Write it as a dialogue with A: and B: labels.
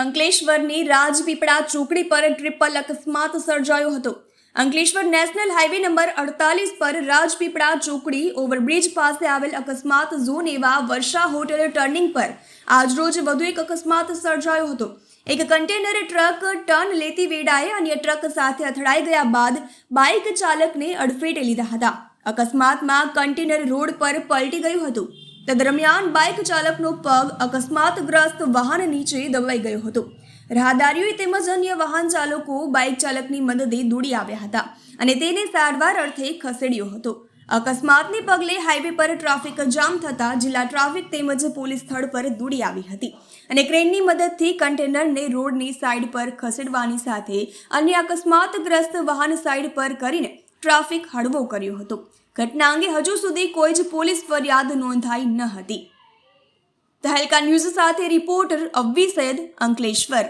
A: અંકલેશ્વરની રાજપીપળા ચોકડી પર ટ્રિપલ અકસ્માત સર્જાયો હતો. અંકલેશ્વર નેશનલ હાઈવે નંબર અડતાલીસ પર રાજપીપળા ચોકડી ઓવરબ્રિજ પાસે આવેલ અકસ્માત ઝોન એવા વર્ષા હોટેલ ટર્નિંગ પર આજરોજ વધુ એક અકસ્માત સર્જાયો હતો. એક કન્ટેનર ટ્રક ટર્ન લેતી વેળાએ અન્ય ટ્રક સાથે અથડાઈ ગયા બાદ બાઇક ચાલકને અડફેટે લીધા હતા. અકસ્માતમાં કન્ટેનર રોડ પર પલટી ગયું હતું. તે દરમિયાન બાઇક ચાલકનો પગ અકસ્માતગ્રસ્ત વાહન નીચે દબાઈ ગયો હતો. રાહદારીઓએ તેમજ અન્ય વાહન ચાલકો બાઇક ચાલકની મદદે દોડી આવ્યા હતા અને તેને સારવાર અર્થે ખસેડ્યો હતો. અકસ્માતને પગલે હાઈવે પર ટ્રાફિક જામ થતા જિલ્લા ટ્રાફિક તેમજ પોલીસ સ્થળ પર દોડી આવી હતી અને ક્રેનની મદદથી કન્ટેનરને રોડની સાઈડ પર ખસેડવાની સાથે અન્ય અકસ્માતગ્રસ્ત વાહન સાઈડ પર કરીને ટ્રાફિક હળવો કર્યો હતો. ઘટના અંગે હજુ સુધી કોઈ જ પોલીસ ફરિયાદ નોંધાઈ ન હતી. તહેલકા ન્યૂઝ સાથે રિપોર્ટર અવ્વી સૈયદ અંકલેશ્વર.